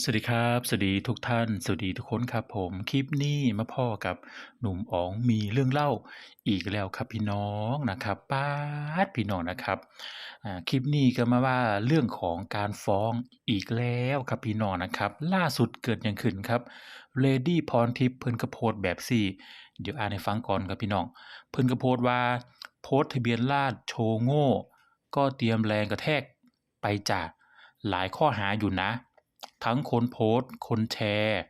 สวัสดีครับ สวัสดีทุกท่าน สวัสดีทุกคนครับผม คลิปนี้มาพ้อกับหนุ่มอ๋องมีเรื่องเล่าอีกแล้วครับพี่น้องนะครับป๊าดพี่น้องนะครับคลิปนี้ก็มาว่าเรื่องของการฟ้องอีกแล้วครับพี่น้องนะครับ ล่าสุดเกิดหยังขึ้นครับ Lady พรทิพย์เพิ่นก็โพสต์แบบซี่เดี๋ยวอ่านให้ฟังก่อนครับพี่น้อง เพิ่นก็โพสต์ว่า โพสทะเบียนราษฎร์โชว์โง่ ก็เตรียมแรงกระแทกไปจ้ะหลายข้อหาอยู่นะ ทั้งคนโพสต์ คนแชร์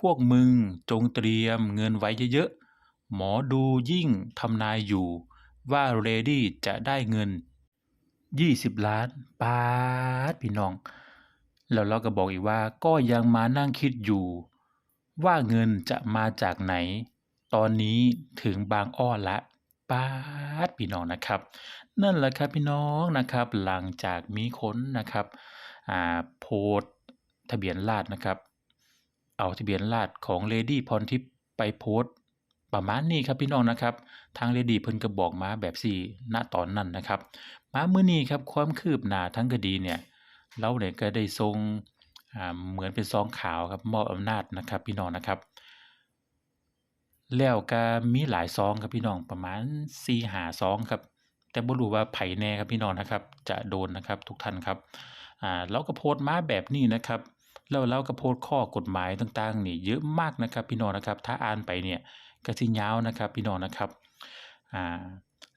พวกมึงจงเตรียมเงินไว้เยอะๆ หมอดูยิ่งทำนายอยู่ ว่า Lady จะได้เงิน 20 ล้านป๊าดพี่น้อง แล้วเราก็บอกอีกว่าก็ยังมานั่งคิดอยู่ ว่าเงินจะมาจากไหน ตอนนี้ถึงบางอ้อล้วป๊าดพี่น้องนะครับ นั่นแหละครับพี่น้องนะครับ หลังจากมีคนนะครับอ่าโพสต ทะเบียนราษนะครับ เอาทะเบียนราษของ Lady พรทิพย์ไปโพสต์ประมาณนี้ครับพี่น้องนะครับ ทาง Lady เพิ่นก็บอกมาแบบซี่ณตอนนั้นนะครับ มาเมื้อนี้ครับความคืบหน้าทางคดีเนี่ยเราเนี่ยก็ได้ส่งอ่าเหมือนเป็นซองขาวครับมอบอำนาจนะครับ พี่น้องนะครับ แล้วก็มีหลายซองครับพี่น้องประมาณ4-5ซองครับ แต่บ่รู้ว่าไผแน่ครับพี่น้องนะครับ จะโดนนะครับทุกท่านครับอ่าเราก็โพสต์มาแบบนี้นะครับ แล้วเราก็โพสข้อกฎหมายต่างๆนี่เยอะมากนะครับพี่น้องนะครับ ถ้าอ่านไปเนี่ยก็สิยาวนะครับพี่น้องนะครับอ่า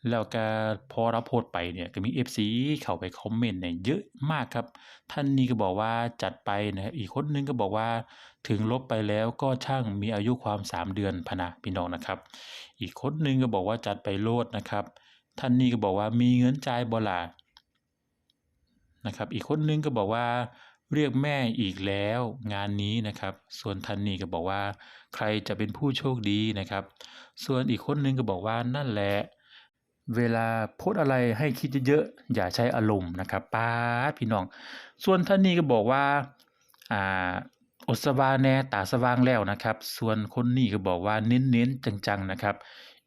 แล้วก็พอเราโพสต์ไปเนี่ยก็มี FC เข้าไปคอมเมนต์เนี่ยเยอะมากครับ ท่านนี้ก็บอกว่าจัดไปนะครับอีกคนนึงก็บอกว่าถึงลบไปแล้วก็ช่างมีอายุความ 3 เดือนพนะพี่น้องนะครับ อีกคนนึงก็บอกว่าจัดไปโลดนะครับ ท่านนี้ก็บอกว่ามีเงินจ่ายบล่ะนะครับ อีกคนนึงก็บอกว่า เรียกแม่อีกแล้วงานนี้นะครับ ส่วนท่านนี้ก็บอกว่า ใครจะเป็นผู้โชคดีนะครับ ส่วนอีกคนนึงก็บอกว่านั่นแหละ เวลาโพสอะไรให้คิดเยอะๆอย่าใช้อารมณ์นะครับป๊าพี่น้อง ส่วนท่านนี้ก็บอกว่าอ่าอดสว่างแน่ตาสว่างแล้วนะครับ ส่วนคนนี้ก็บอกว่าเน้นๆจังๆนะครับ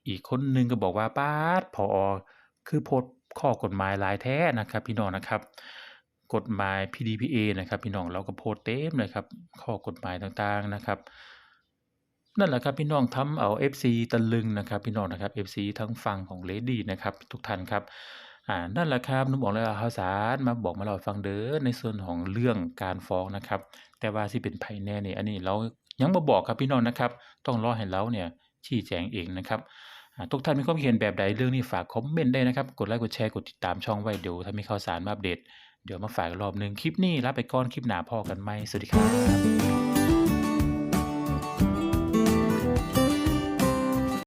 อีกคนนึงก็บอกว่าป๊าดผอ.คือโพสข้อกฎหมายหลายแท้นะครับ พี่น้องนะครับ กฎหมาย PDPA นะครับ พี่น้องเราก็โพสเต็มเลยครับ ข้อกฎหมายต่างๆนะครับ นั่นแหละครับพี่น้องทำเอา FC ตะลึงนะครับ พี่น้องนะครับ FC ทั้งฝั่งของ Lady นะครับ ทุกท่านครับอ่านั่นแหละครับนุ่มอ๋องและข่าวสารมาบอกมาเล่าฟังเด้อในส่วนของเรื่องการฟ้องนะครับ แต่ว่าสิเป็นไผแน่นี่อันนี้เรายังบ่บอกครับพี่น้องนะครับ ต้องรอให้เราเนี่ยชี้แจงเองนะครับทุกท่านมีความเห็นแบบใดเรื่องนี้ฝากคอมเมนต์ได้นะครับ กดไลค์กดแชร์กดติดตามช่องไว้เดี๋ยวถ้ามีข่าวสารมาอัปเดต เดี๋ยวมาฝากรอบหนึ่งคลิปนี้ลาไปก่อนคลิปหน้าพอกันไหมสวัสดีครับ